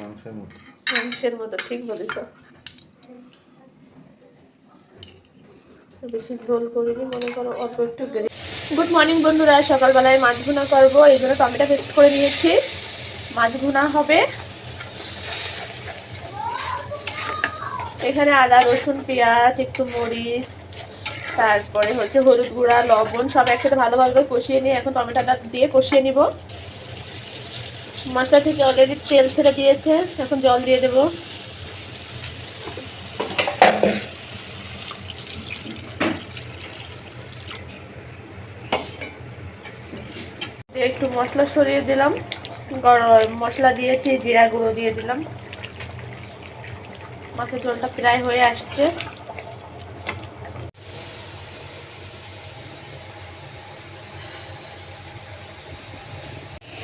মাংসের মতো। মাংসের মতো, ঠিক বলেছ। বেশি ঝোল করিনি, মনে করো অল্প একটু গুড মর্নিং বন্ধুরা, সকালবেলায় মাছ ভুনা করব, এই জন্য টমেটো পেস্ট করে নিয়েছি। মাছ ভুনা হবে। এখানে আদা, রসুন, পেঁয়াজ, একটু মরিচ, তারপরে হচ্ছে হলুদ গুঁড়া, লবণ, সব একসাথে ভালোভাবে কষিয়ে নিয়ে এখন টমেটোটা দিয়ে কষিয়ে নিব। মশলা থেকে অলরেডি তেল ছেড়ে দিয়েছে, এখন জল দিয়ে দেবো। একটু মশলা সরিয়ে দিলাম। গরম মশলা দিয়েছি, জিরা গুঁড়ো দিয়ে দিলাম। মাছের ঝোলটা প্রায় হয়ে আসছে।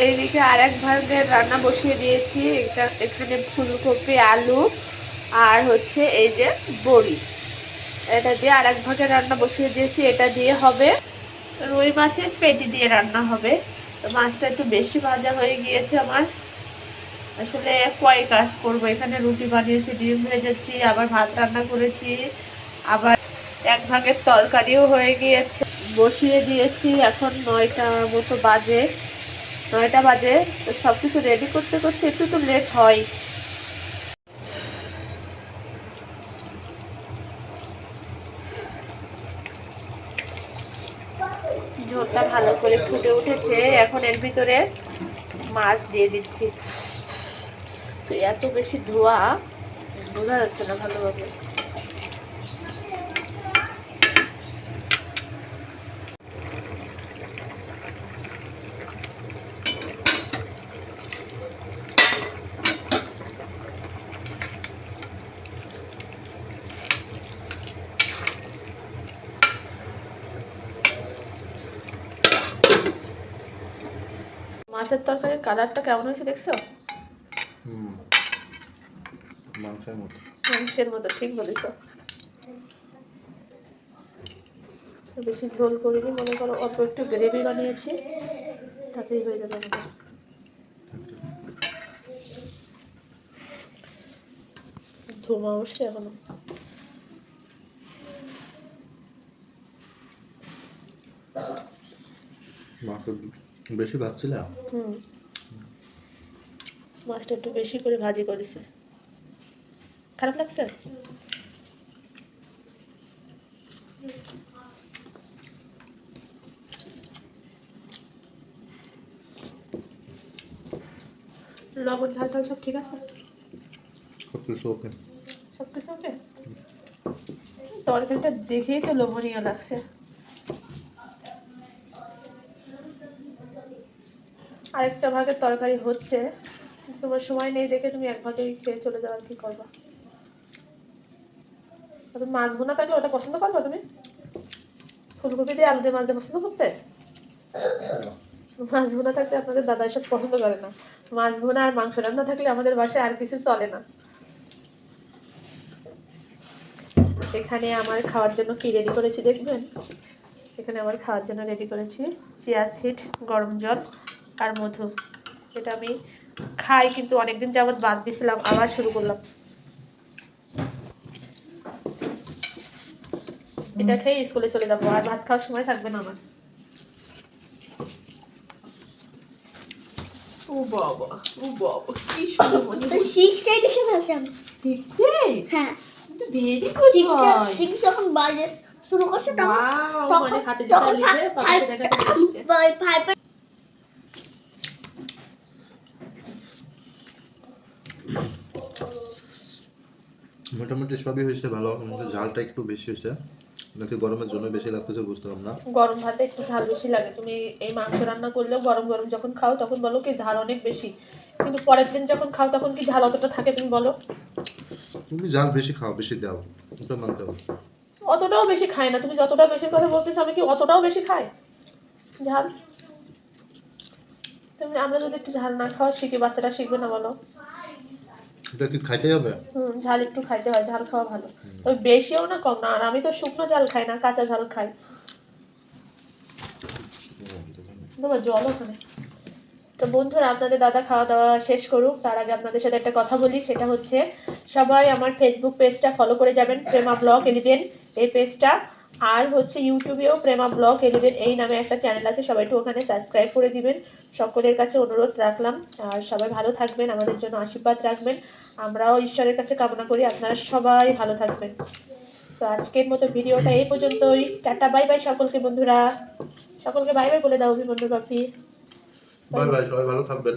এইদিকে আর এক ভাগের রান্না বসিয়ে দিয়েছি। এটা এখানে ফুলকপি, আলু আর হচ্ছে এই যে বড়ি। এটা দিয়ে আর এক ভাগের রান্না বসিয়ে দিয়েছি। এটা দিয়ে হবে রুই মাছের পেটি দিয়ে রান্না হবে। তো মাছটা একটু বেশি ভাজা হয়ে গিয়েছে আমার। আসলে কয় কাজ করব। এখানে রুটি বানিয়েছি, ডিম ভেজেছি, আবার ভাত রান্না করেছি, আবার এক ভাগের তরকারিও হয়ে গিয়েছে। বসিয়ে দিয়েছি এখন নয়টা মতো বাজে। নয়টা বাজে, তো সব কিছু রেডি করতে করতে একটু তো লেট হয়। ঝোলটা ভালো করে ফুটে উঠেছে, এখন এর ভিতরে মাছ দিয়ে দিচ্ছি। তো এত বেশি ধোয়া, বোঝা যাচ্ছে না ভালোভাবে। মাছের তরকারির কালারটা কেমন হয়েছে দেখছ? মাংসের মতো। মাংসের মতো ঠিক বলেছ। বেশি ঝোল করিনি মনে করো অল্প একটু গ্রেভি বানিয়েছি তাতেই হয়ে যাবে আমাদের। ধোমা উঠছে এখনও। মাংস বেশি ভাজছিলাম। হুম। মাছটা একটু বেশি করে ভাজি করেছে। খারাপ লাগছে? লবণ ঝাল ঝাল সব ঠিক আছে? সব কিছু ওকে সব কিছু ওকে তরকারিটা দেখেই তো লোভনীয় লাগছে। আরেকটা ভাগের তরকারি হচ্ছে। তোমার সময় নেই দেখে তুমি এক ভাগেই খেয়ে চলে যাও আর কি করবা। তবে মাছ বোনা থাকলে ওটা পছন্দ করবা তুমি? ফুলকপি দিয়ে আলু দিয়ে মাছ দিয়ে পছন্দ করতে? মাছ ভুনা থাকলে আপনাদের দাদা এসব পছন্দ করে না। মাছ ভুনা আর মাংস রান্না থাকলে আমাদের বাসায় আর কিছু চলে না। এখানে আমার খাওয়ার জন্য কি রেডি করেছি দেখবেন? এখানে আমার খাওয়ার জন্য রেডি করেছি, চিয়া সিড গরম জল আর মধু? এটা আমি খাই কিন্তু অনেকদিন যাবত বাদ দিয়েছিলাম আবার শুরু করলাম। এটা খেয়ে স্কুলে চলে যাব আর ভাত খাওয়ার সময় থাকবে না আমার। ও বাবা ও বাবা কি সুন্দর। মনে সিক্সে লিখে ফেলছি সিক্সে হ্যাঁ। ভেরি গুড সিক্স যখন বাজে শুরু করছে তখন তখন মানে হাতে লিখে পাপাকে দেখাতে আসছে। মোটামুটি সবই হয়েছে ভালো। ঝালটা একটু বেশি হয়েছে। নাকি গরমের জন্য বেশি লাগতেছে বুঝতাম না। গরম ভাতে একটু ঝাল বেশি লাগে। তুমি এই মাংস রান্না করলেও গরম গরম যখন খাও তখন বলো কি ঝাল অনেক বেশি। কিন্তু পরের দিন যখন খাও তখন কি ঝাল অতটা থাকে তুমি বলো? তুমি ঝাল বেশি খাও বেশি দাও। ওটা মানতে হবে অতটাও বেশি খায় না। তুমি যতটা বেশি কথা বলতেছো আমি কি অতটাও বেশি খাই? ঝাল? তুমি আমরা যদি একটু ঝাল না খাওয়া শিখে বাচ্চাটা শিখবে না বলো? এটা কি খাইতেই হবে? হুম ঝাল একটু খাইতে হয় ঝাল খাওয়া ভালো। তবে বেশিও না কম না আর আমি তো শুকনো ঝাল খাই না কাঁচা ঝাল খাই। বাবা জল ওখানে। তো বন্ধুরা আপনাদের দাদা খাওয়া দাওয়া শেষ করুক তার আগে আপনাদের সাথে একটা কথা বলি সেটা হচ্ছে সবাই আমার ফেসবুক পেজটা ফলো করে যাবেন প্রেমা ব্লগ এলিভেন এই পেজটা আর হচ্ছে ইউটিউবেও প্রেমা ব্লগ ইলেভেন এই নামে একটা চ্যানেল আছে, সবাই একটু ওখানে সাবস্ক্রাইব করে দিবেন। সকলের কাছে অনুরোধ রাখলাম। আর সবাই ভালো থাকবেন, আমাদের জন্য আশীর্বাদ রাখবেন। আমরাও ঈশ্বরের কাছে কামনা করি, আপনারা সবাই ভালো থাকবেন। তো আজকের মতো ভিডিওটা এই পর্যন্তই। টাটা বাই বাই সকলকে বন্ধুরা। সকলকে বাই বাই বলে দাও অভিমন্যু পাপি বাই বাই সবাই ভালো থাকবেন।